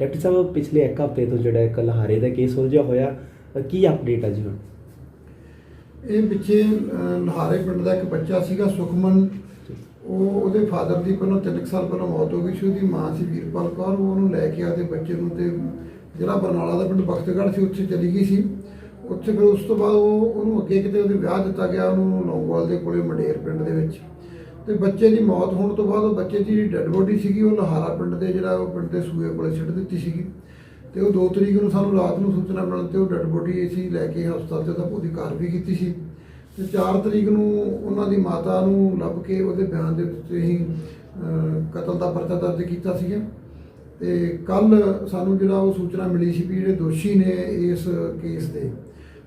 Doctor ਸਾਹਿਬ ਪਿਛਲੇ ਇੱਕ ਹਫ਼ਤੇ ਤੋਂ ਜਿਹੜਾ ਇੱਕ ਦਾ ਕੇਸ ਉਲਝਿਆ ਹੋਇਆ ਕੀ ਅਪਡੇਟ ਹੈ ਜੀ ਹੁਣ? ਇਹ ਪਿੱਛੇ ਅਹ, ਪਿੰਡ ਦਾ ਇੱਕ ਬੱਚਾ ਸੀਗਾ ਸੁਖਮਨ। ਉਹ ਉਹਦੇ ਫਾਦਰ ਦੀ ਪਹਿਲਾਂ ਤਿੰਨ ਕੁ ਸਾਲ ਪਹਿਲਾਂ ਮੌਤ ਹੋ ਗਈ ਸੀ ਉਹਦੀ ਮਾਂ ਸੀ ਵੀਰਪਾਲ ਕੌਰ। ਉਹ ਉਹਨੂੰ ਲੈ ਕੇ ਆਦੇ ਬੱਚੇ ਨੂੰ ਤੇ ਜਿਹੜਾ ਬਰਨਾਲਾ ਦਾ ਪਿੰਡ ਬਖਤਗੜ੍ਹ ਸੀ ਉੱਥੇ ਚਲੀ ਗਈ ਸੀ। ਉੱਥੇ ਫਿਰ ਉਸ ਤੋਂ ਬਾਅਦ ਉਹ ਉਹਨੂੰ ਅੱਗੇ ਕਿਤੇ ਉਹਦੇ ਵਿਆਹ ਦਿੱਤਾ ਗਿਆ ਉਹਨੂੰ ਲੌਂਗਵਾਲ ਦੇ ਕੋਲੇ ਮੰਡੇਰ ਪਿੰਡ ਦੇ ਵਿੱਚ। ਤੇ ਬੱਚੇ ਦੀ ਮੌਤ ਹੋਣ ਤੋਂ ਬਾਅਦ ਉਹ ਬੱਚੇ ਦੀ ਜਿਹੜੀ ਡੈੱਡ ਬੋਡੀ ਸੀਗੀ, ਉਹ ਲਹਾਰਾ ਪਿੰਡ ਦੇ ਜਿਹੜਾ ਉਹ ਪਿੰਡ ਦੇ ਸੂਏ ਕੋਲੇ ਸਿੱਟ ਦਿੱਤੀ ਸੀਗੀ। ਤੇ ਉਹ 2 ਤਰੀਕ ਨੂੰ ਸਾਨੂੰ ਰਾਤ ਨੂੰ ਸੂਚਨਾ ਮਿਲਣ ਤੇ ਉਹ ਡੈੱਡ ਬੋਡੀ ਅਸੀਂ ਲੈ ਕੇ ਹਸਪਤਾਲ 'ਚ ਤਾਂ ਉਹਦੀ ਕਾਰਵਾਈ ਕੀਤੀ ਸੀ। ਤੇ 4 ਤਰੀਕ ਨੂੰ ਉਹਨਾਂ ਦੀ ਮਾਤਾ ਨੂੰ ਲੱਭ ਕੇ ਉਹਦੇ ਬਿਆਨ ਦੇ ਵਿੱਚ ਹੀ ਕਤਲ ਦਾ ਪਰਚਾ ਦਰਜ ਕੀਤਾ ਸੀਗਾ। ਤੇ ਕੱਲ ਸਾਨੂੰ ਜਿਹੜਾ ਉਹ ਸੂਚਨਾ ਮਿਲੀ ਸੀ ਵੀ ਜਿਹੜੇ ਦੋਸ਼ੀ ਨੇ ਇਸ ਕੇਸ ਦੇ,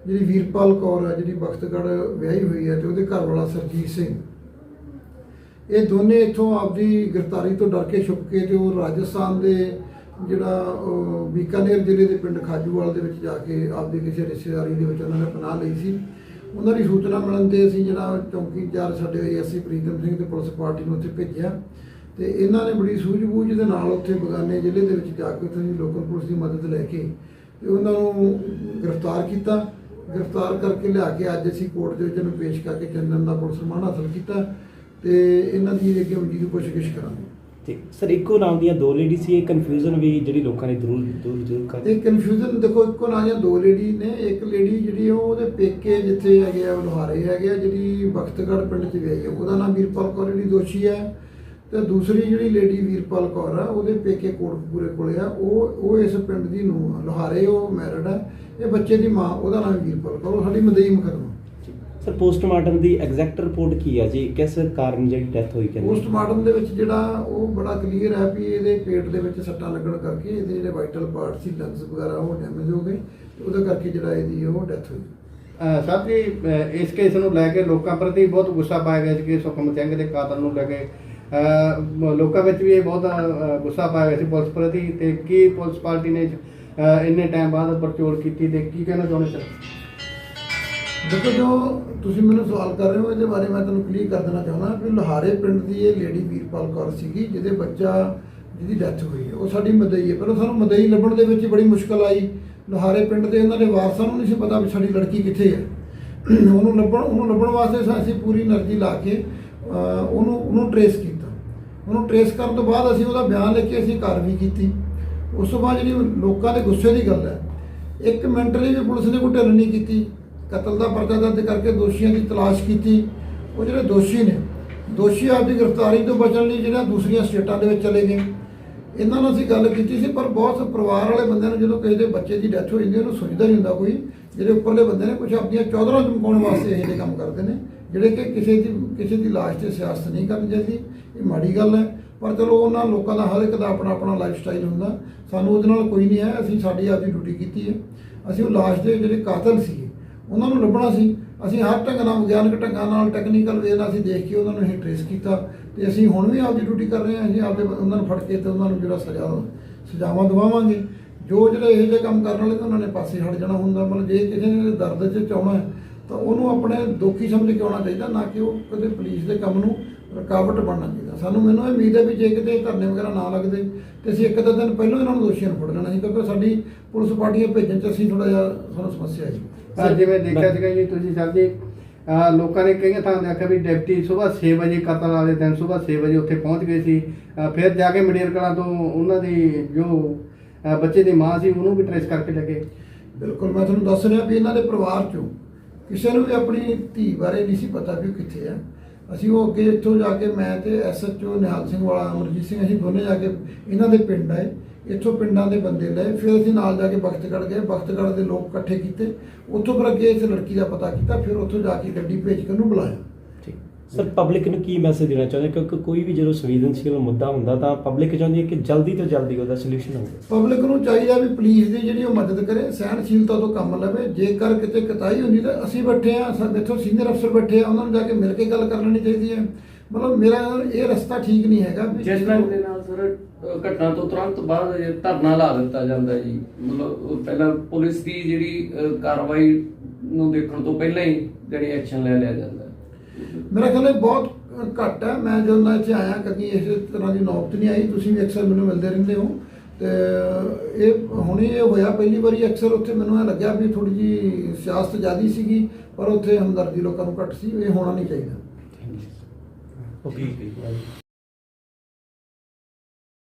ਜਿਹੜੀ ਵੀਰਪਾਲ ਕੌਰ ਹੈ ਜਿਹੜੀ ਬਖਤਗੜ੍ਹ ਵਿਆਹੀ ਹੋਈ ਹੈ ਤੇ ਉਹਦੇ ਘਰ ਵਾਲਾ ਸਰਜੀਤ ਸਿੰਘ। ਇਹ ਦੋਨੇ ਇੱਥੋਂ ਆਪਦੀ ਗ੍ਰਿਫਤਾਰੀ ਤੋਂ ਡਰ ਕੇ ਛੁਪ ਕੇ ਤੇ ਉਹ ਰਾਜਸਥਾਨ ਦੇ ਜਿਹੜਾ ਬੀਕਾਨੇਰ ਜ਼ਿਲ੍ਹੇ ਦੇ ਪਿੰਡ ਖਾਜੂਵਾਲ ਦੇ ਵਿੱਚ ਜਾ ਕੇ ਆਪਦੀ ਕਿਸੇ ਰਿਸ਼ਤੇਦਾਰੀ ਦੇ ਵਿੱਚ ਉਹਨਾਂ ਨੇ ਪਨਾਹ ਲਈ ਸੀ। ਉਹਨਾਂ ਦੀ ਸੂਚਨਾ ਮਿਲਣ ਤੇ ਅਸੀਂ ਜਿਹੜਾ ਚੌਂਕੀ ਇੰਚਾਰਜ ਸਾਡੇ ਐਸਸੀ ਪ੍ਰੀਤਮ ਸਿੰਘ ਤੇ ਪੁਲਿਸ ਪਾਰਟੀ ਨੂੰ ਉੱਥੇ ਭੇਜਿਆ। ਤੇ ਇਹਨਾਂ ਨੇ ਬੜੀ ਸੂਝ-ਬੂਝ ਦੇ ਨਾਲ ਉੱਥੇ ਬਗਾਨੇ ਜ਼ਿਲ੍ਹੇ ਦੇ ਵਿੱਚ ਜਾ ਕੇ ਉੱਥੇ ਦੀ ਲੋਕਲ ਪੁਲਿਸ ਦੀ ਮਦਦ ਲੈ ਕੇ ਤੇ ਉਹਨਾਂ ਨੂੰ ਗ੍ਰਿਫਤਾਰ ਕੀਤਾ। ਗ੍ਰਿਫਤਾਰ ਕਰਕੇ ਲਿਆ ਕੇ ਅੱਜ ਅਸੀਂ ਕੋਰਟ ਦੇ ਵਿੱਚ ਇਹਨੂੰ ਪੇਸ਼ ਕਰਕੇ ਚੰਦਨ ਦਾ ਪੁਲਿਸ ਰਿਮਾਂਡ ਹਾਸਲ ਕੀਤਾ। ਤੇ ਇਹਨਾਂ ਦੀ ਅੱਗੇ ਮਜ਼ੀਦ ਪੁੱਛਗਿੱਛ ਕਰਾਂਗੇ। ਤੇ ਸਰ ਇੱਕੋ ਨਾਮ ਦੀਆਂ ਦੋ ਲੇਡੀ ਸੀ ਇਹ ਕਨਫਿਊਜ਼ਨ ਵੀ ਜਿਹੜੀ ਲੋਕਾਂ ਨੇ ਦੂਰ ਦੂਰ ਜ਼ਰੂਰ ਕਰ ਇਹ ਕਨਫਿਊਜ਼ਨ ਦੇਖੋ ਇੱਕੋ ਨਾਂ ਦੀਆਂ ਦੋ ਲੇਡੀ ਨੇ ਇੱਕ ਲੇਡੀ ਜਿਹੜੀ ਉਹ ਉਹਦੇ ਪੇਕੇ ਜਿੱਥੇ ਹੈਗੇ ਆ ਲੋਹਾਰੇ ਹੈਗੇ ਆ ਜਿਹੜੀ ਬਖਤਗੜ੍ਹ ਪਿੰਡ 'ਚ ਵਿਆਹੀ ਆ ਉਹਦਾ ਨਾਮ ਵੀਰਪਾਲ ਕੌਰ ਜਿਹੜੀ ਦੋਸ਼ੀ ਹੈ ਤੇ ਦੂਸਰੀ ਜਿਹੜੀ ਲੇਡੀ ਵੀਰਪਾਲ ਕੌਰ ਆ ਉਹਦੇ ਪੇਕੇ ਕੋਟਕਪੂਰੇ ਕੋਲੇ ਆ ਉਹ ਉਹ ਇਸ ਪਿੰਡ ਦੀ ਆ ਲੋਹਾਰੇ ਉਹ ਮੈਰਿਡ ਆ ਇਹ ਬੱਚੇ ਦੀ ਮਾਂ ਉਹਦਾ ਨਾਮ ਵੀਰਪਾਲ ਕੌਰ ਉਹ ਸਾਡੀ ਮਦਈ ਮੁਕੱਦਮਾ। ਸਰ ਪੋਸਟਮਾਰਟਮ ਦੀ ਐਗਜ਼ੈਕਟ ਰਿਪੋਰਟ ਕੀ ਹੈ ਜੀ? ਕਿਸ ਕਾਰਨ ਜਿਹੜੀ ਡੈਥ ਹੋਈ ਕਹਿੰਦੇ? ਪੋਸਟਮਾਰਟਮ ਦੇ ਵਿੱਚ ਜਿਹੜਾ ਉਹ ਬੜਾ ਕਲੀਅਰ ਹੈ ਵੀ ਇਹਦੇ ਪੇਟ ਦੇ ਵਿੱਚ ਸੱਟਾਂ ਲੱਗਣ ਕਰਕੇ ਇਹਦੇ ਜਿਹੜੇ ਵਾਈਟਲ ਪਾਰਟ ਸੀ ਲੰਗਸ ਵਗੈਰਾ ਉਹ ਡੈਮੇਜ ਹੋ ਗਏ ਤੇ ਉਹਦੇ ਕਰਕੇ ਜਿਹੜਾ ਇਹਦੀ ਉਹ ਡੈਥ ਹੋਈ। ਸਾਹਿਬ ਜੀ ਇਸ ਕੇਸ ਨੂੰ ਲੈ ਕੇ ਲੋਕਾਂ ਪ੍ਰਤੀ ਬਹੁਤ ਗੁੱਸਾ ਪਾਇਆ ਗਿਆ ਸੀ ਕਿ ਸੁਖਮ ਸਿੰਘ ਦੇ ਕਾਤਲ ਨੂੰ ਲੈ ਕੇ। ਲੋਕਾਂ ਵਿੱਚ ਵੀ ਇਹ ਬਹੁਤ ਗੁੱਸਾ ਪਾਇਆ ਗਿਆ ਸੀ ਪੁਲਿਸ ਪ੍ਰਤੀ ਤੇ ਕੀ ਪੁਲਿਸ ਪਾਰਟੀ ਨੇ ਇੰਨੇ ਟਾਈਮ ਬਾਅਦ ਪਰਚੋਲ ਕੀਤੀ ਤੇ ਕੀ ਕਹਿਣਾ ਚਾਹੁੰਦੇ ਸਰ? ਦੇਖੋ ਜੋ ਤੁਸੀਂ ਮੈਨੂੰ ਸਵਾਲ ਕਰ ਰਹੇ ਹੋ, ਇਹਦੇ ਬਾਰੇ ਮੈਂ ਤੁਹਾਨੂੰ ਕਲੀਅਰ ਕਰ ਦੇਣਾ ਚਾਹੁੰਦਾ ਕਿ ਲੋਹਾਰੇ ਪਿੰਡ ਦੀ ਇਹ ਲੇਡੀ ਵੀਰਪਾਲ ਕੌਰ ਸੀਗੀ, ਜਿਹਦੇ ਬੱਚਾ, ਜਿਹਦੀ ਡੈਥ ਹੋਈ ਹੈ, ਉਹ ਸਾਡੀ ਮਦਈ ਹੈ। ਪਹਿਲਾਂ ਸਾਨੂੰ ਮਦਈ ਲੱਭਣ ਦੇ ਵਿੱਚ ਬੜੀ ਮੁਸ਼ਕਲ ਆਈ। ਲੋਹਾਰੇ ਪਿੰਡ ਦੇ ਉਹਨਾਂ ਦੇ ਵਾਰਸਾਂ ਨੂੰ ਨਹੀਂ ਸੀ ਪਤਾ ਵੀ ਸਾਡੀ ਲੜਕੀ ਕਿੱਥੇ ਹੈ। ਉਹਨੂੰ ਲੱਭਣ ਉਹਨੂੰ ਲੱਭਣ ਵਾਸਤੇ ਅਸੀਂ ਪੂਰੀ એનર્ਜੀ ਲਾ ਕੇ ਉਹਨੂੰ ਉਹਨੂੰ ਟਰੇਸ ਕੀਤਾ। ਉਹਨੂੰ ਟਰੇਸ ਕਰਨ ਤੋਂ ਬਾਅਦ ਅਸੀਂ ਉਹਦਾ ਬਿਆਨ ਲੈ ਕੇ ਅਸੀਂ ਕਾਰਵਾਈ ਕੀਤੀ। ਉਸ ਤੋਂ ਬਾਅਦ ਜਿਹੜੀ ਲੋਕਾਂ ਦੇ ਗੁੱਸੇ ਦੀ ਗੱਲ ਹੈ, ਇੱਕ ਮਿੰਟ ਲਈ ਵੀ ਪੁਲਿਸ ਨੇ ਕੋਈ ਢਿੱਲ ਨਹੀਂ ਕੀਤੀ। ਕਤਲ ਦਾ ਪਰਚਾ ਦਰਜ ਕਰਕੇ ਦੋਸ਼ੀਆਂ ਦੀ ਤਲਾਸ਼ ਕੀਤੀ। ਉਹ ਜਿਹੜੇ ਦੋਸ਼ੀ ਨੇ ਦੋਸ਼ੀ ਆਪਦੀ ਗ੍ਰਿਫਤਾਰੀ ਤੋਂ ਬਚਣ ਲਈ ਜਿਹੜਾ ਦੂਸਰੀਆਂ ਸਟੇਟਾਂ ਦੇ ਵਿੱਚ ਚਲੇ ਗਏ। ਇਹਨਾਂ ਨਾਲ ਅਸੀਂ ਗੱਲ ਕੀਤੀ ਸੀ ਪਰ ਬਹੁਤ ਪਰਿਵਾਰ ਵਾਲੇ ਬੰਦਿਆਂ ਨੂੰ ਜਦੋਂ ਕਿਸੇ ਦੇ ਬੱਚੇ ਦੀ ਡੈਥ ਹੋ ਜਾਂਦੀ ਹੈ, ਉਹਨੂੰ ਸੋਚਦਾ ਨਹੀਂ ਹੁੰਦਾ ਕੋਈ। ਜਿਹੜੇ ਉੱਪਰਲੇ ਬੰਦੇ ਨੇ ਕੁਝ ਆਪਣੀਆਂ ਚੌਧਰਾਂ ਚਮਕਾਉਣ ਵਾਸਤੇ ਇਹੋ ਜਿਹੇ ਕੰਮ ਕਰਦੇ ਨੇ ਜਿਹੜੇ ਕਿ ਕਿਸੇ ਦੀ ਕਿਸੇ ਦੀ ਲਾਸ਼ ਤੇ ਸਿਆਸਤ ਨਹੀਂ ਕਰਨੀ ਚਾਹੀਦੀ। ਇਹ ਮਾੜੀ ਗੱਲ ਹੈ ਪਰ ਚਲੋ ਉਹਨਾਂ ਲੋਕਾਂ ਦਾ ਹਰ ਇੱਕ ਦਾ ਆਪਣਾ ਆਪਣਾ ਲਾਈਫ ਸਟਾਈਲ ਹੁੰਦਾ। ਸਾਨੂੰ ਉਹਦੇ ਨਾਲ ਕੋਈ ਨਹੀਂ ਹੈ ਅਸੀਂ ਸਾਡੀ ਆਪਦੀ ਡਿਊਟੀ ਕੀਤੀ ਹੈ। ਅਸੀਂ ਉਹ ਲਾਸ਼ ਦੇ ਜਿਹੜੇ ਕਾਤਲ ਸੀ ਉਹਨਾਂ ਨੂੰ ਲੱਭਣਾ ਸੀ। ਅਸੀਂ ਹਰ ਢੰਗ ਨਾਲ ਵਿਗਿਆਨਕ ਢੰਗਾਂ ਨਾਲ ਟੈਕਨੀਕਲ ਵੇ ਨਾਲ ਅਸੀਂ ਦੇਖ ਕੇ ਉਹਨਾਂ ਨੂੰ ਅਸੀਂ ਟ੍ਰੇਸ ਕੀਤਾ। ਤੇ ਅਸੀਂ ਹੁਣ ਵੀ ਆਪਦੀ ਡਿਊਟੀ ਕਰ ਰਹੇ ਹਾਂ। ਅਸੀਂ ਆਪਦੇ ਉਹਨਾਂ ਨੂੰ ਫੜ ਕੇ ਤੇ ਉਹਨਾਂ ਨੂੰ ਜਿਹੜਾ ਸਜ਼ਾ ਸਜ਼ਾਵਾਂ ਦਵਾਵਾਂਗੇ। ਜੋ ਜਿਹੜੇ ਇਹੋ ਜਿਹੇ ਕੰਮ ਕਰਨ ਵਾਲੇ ਤਾਂ ਉਹਨਾਂ ਨੇ ਪਾਸੇ ਹਟ ਜਾਣਾ ਹੁੰਦਾ। ਮਤਲਬ ਜੇ ਕਿਸੇ ਨੇ ਦਰਦ 'ਚ ਚਾਉਣਾ ਹੈ ਤਾਂ ਉਹਨੂੰ ਆਪਣੇ ਦੋਖੀ ਸਮਝ ਕੇ ਆਉਣਾ ਚਾਹੀਦਾ ਨਾ ਕਿ ਉਹ ਕਦੇ ਪੁਲਿਸ ਦੇ ਕੰਮ ਨੂੰ ਰੁਕਾਵਟ ਬਣਨਾ ਚਾਹੀਦਾ। ਸਾਨੂੰ ਮੈਨੂੰ ਇਹ ਉਮੀਦ ਹੈ ਵੀ ਜੇ ਕਿਤੇ ਧਰਨੇ ਵਗੈਰਾ ਨਾ ਲੱਗਦੇ ਤੇ ਅਸੀਂ ਇੱਕ ਅੱਧਾ ਦਿਨ ਪਹਿਲਾਂ ਇਹਨਾਂ ਨੂੰ ਦੋਸ਼ੀਆਂ ਨੂੰ ਫੜ ਲੈਣਾ ਸੀ ਕਿਉਂਕਿ ਸਾਡੀ ਪੁਲਿਸ ਪਾਰਟੀਆਂ ਭੇਜਣ 'ਚ ਅਸੀਂ ਥੋੜਾ ਜਿਹਾ ਸਾਨੂੰ ਸਮੱਸਿਆ ਆਈ। ਅਹ ਜਿਵੇਂ ਦੇਖਿਆ ਸੀਗਾ ਜੀ ਤੁਸੀਂ ਸਾਹਿਬ ਜੀ ਲੋਕਾਂ ਨੇ ਕਈਆਂ ਥਾਂ ਤੇ ਆਖਿਆ ਵੀ ਡਿਪਟੀ ਸਵੇਰ 6 ਵਜੇ ਕਤਲ ਵਾਲੇ ਦਿਨ ਸਵੇਰ 6 ਵਜੇ ਉੱਥੇ ਪਹੁੰਚ ਗਏ ਸੀ। ਫਿਰ ਜਾ ਕੇ ਮੰਡੇਰ ਕਲਾਂ ਤੋਂ ਉਹਨਾਂ ਦੀ ਜੋ ਬੱਚੇ ਦੀ ਮਾਂ ਸੀ ਉਹਨੂੰ ਵੀ ਟ੍ਰੇਸ ਕਰਕੇ ਲੱਗੇ ਬਿਲਕੁਲ ਮੈਂ ਤੁਹਾਨੂੰ ਦੱਸ ਰਿਹਾ ਵੀ ਇਹਨਾਂ ਦੇ ਪਰਿਵਾਰ ਚੋਂ ਕਿਸੇ ਨੂੰ ਵੀ ਆਪਣੀ ਧੀ ਬਾਰੇ ਨਹੀਂ ਸੀ ਪਤਾ ਵੀ ਉਹ ਕਿੱਥੇ ਆ। ਅਸੀਂ ਉਹ ਅੱਗੇ ਇੱਥੋਂ ਜਾ ਕੇ ਮੈਂ ਤੇ ਐਸਐਚਓ ਨਿਹਾਲ ਸਿੰਘ ਵਾਲਾ, ਅਮਰਜੀਤ ਸਿੰਘ, ਅਸੀਂ ਦੋਨੇ ਜਾ ਕੇ ਇਹਨਾਂ ਦੇ ਪਿੰਡ ਆਏ। ਇੱਥੋਂ ਪਿੰਡਾਂ ਦੇ ਬੰਦੇ ਲਏ। ਫਿਰ ਅਸੀਂ ਨਾਲ ਜਾ ਕੇ ਬਖਤਗੜ੍ਹ ਗਏ। ਬਖਤਗੜ੍ਹ ਦੇ ਲੋਕ ਇਕੱਠੇ ਕੀਤੇ। ਉੱਥੋਂ ਫਿਰ ਅੱਗੇ ਇਸ ਲੜਕੀ ਦਾ ਪਤਾ ਕੀਤਾ। ਫਿਰ ਉੱਥੋਂ ਜਾ ਕੇ ਗੱਡੀ ਭੇਜ ਕੇ ਉਹਨੂੰ ਬੁਲਾਇਆ। ਸਰ ਪਬਲਿਕ ਨੂੰ ਕੀ ਮੈਸੇਜ ਦੇਣਾ ਚਾਹੁੰਦੇ? ਕਿਉਂਕਿ ਕੋਈ ਵੀ ਜਦੋਂ ਸੰਵੇਦਨਸ਼ੀਲ ਮੁੱਦਾ ਹੁੰਦਾ ਤਾਂ ਪਬਲਿਕ ਚਾਹੁੰਦੀ ਹੈ ਕਿ ਜਲਦੀ ਤੋਂ ਜਲਦੀ ਉਹਦਾ ਸੋਲੂਸ਼ਨ ਹੋਵੇ। ਪਬਲਿਕ ਨੂੰ ਚਾਹੀਦਾ ਵੀ ਪੁਲਿਸ ਦੀ ਜਿਹੜੀ ਉਹ ਮਦਦ ਕਰੇ ਸਹਿਣਸ਼ੀਲਤਾ ਤੋਂ ਕੰਮ ਲਵੇ। ਜੇਕਰ ਕਿਤੇ ਕਤਾਈ ਹੁੰਦੀ ਤਾਂ ਅਸੀਂ ਬੈਠੇ ਆ ਸਾਡੇ ਇੱਥੋਂ ਸੀਨੀਅਰ ਅਫਸਰ ਬੈਠੇ ਆ ਉਹਨਾਂ ਨੂੰ ਜਾ ਕੇ ਮਿਲ ਕੇ ਗੱਲ ਕਰ ਲੈਣੀ ਚਾਹੀਦੀ ਹੈ। ਮਤਲਬ ਮੇਰਾ ਇਹ ਰਸਤਾ ਠੀਕ ਨਹੀਂ ਹੈਗਾ ਵੀ ਜਿਸ ਤਰ੍ਹਾਂ ਦੇ ਨਾਲ ਸਰ ਘਟਨਾ ਤੋਂ ਤੁਰੰਤ ਬਾਅਦ ਇਹ ਧਰਨਾ ਲਾ ਦਿੱਤਾ ਜਾਂਦਾ ਜੀ। ਮਤਲਬ ਪਹਿਲਾਂ ਪੁਲਿਸ ਦੀ ਜਿਹੜੀ ਕਾਰਵਾਈ ਨੂੰ ਦੇਖਣ ਤੋਂ ਪਹਿਲਾਂ ਹੀ ਜਿਹੜੀ ਐਕਸ਼ਨ ਲੈ ਲਿਆ ਜਾਂਦਾ। ਮੇਰਾ ਖਿਆਲ ਹੈ ਬਹੁਤ ਘੱਟ ਹੈ। ਮੈਂ ਜਦੋਂ ਦਾ ਇੱਥੇ ਆਇਆ ਕਦੀ ਇਸ ਤਰ੍ਹਾਂ ਦੀ ਨੌਬਤ ਨਹੀਂ ਆਈ। ਤੁਸੀਂ ਵੀ ਅਕਸਰ ਮੈਨੂੰ ਮਿਲਦੇ ਰਹਿੰਦੇ ਹੋ। ਤੇ ਇਹ ਹੁਣੇ ਇਹ ਹੋਇਆ, ਪਹਿਲੀ ਵਾਰੀ ਅਕਸਰ ਉੱਥੇ ਮੈਨੂੰ ਇਹ ਲੱਗਿਆ ਵੀ ਥੋੜੀ ਜੀ ਸਿਆਸਤ ਜ਼ਿਆਦੀ ਸੀਗੀ, ਪਰ ਉੱਥੇ ਹਮਦਰਦੀ ਲੋਕਾਂ ਨੂੰ ਘੱਟ ਸੀ। ਇਹ ਹੋਣਾ ਨਹੀਂ ਚਾਹੀਦਾ। ਓਕੇ।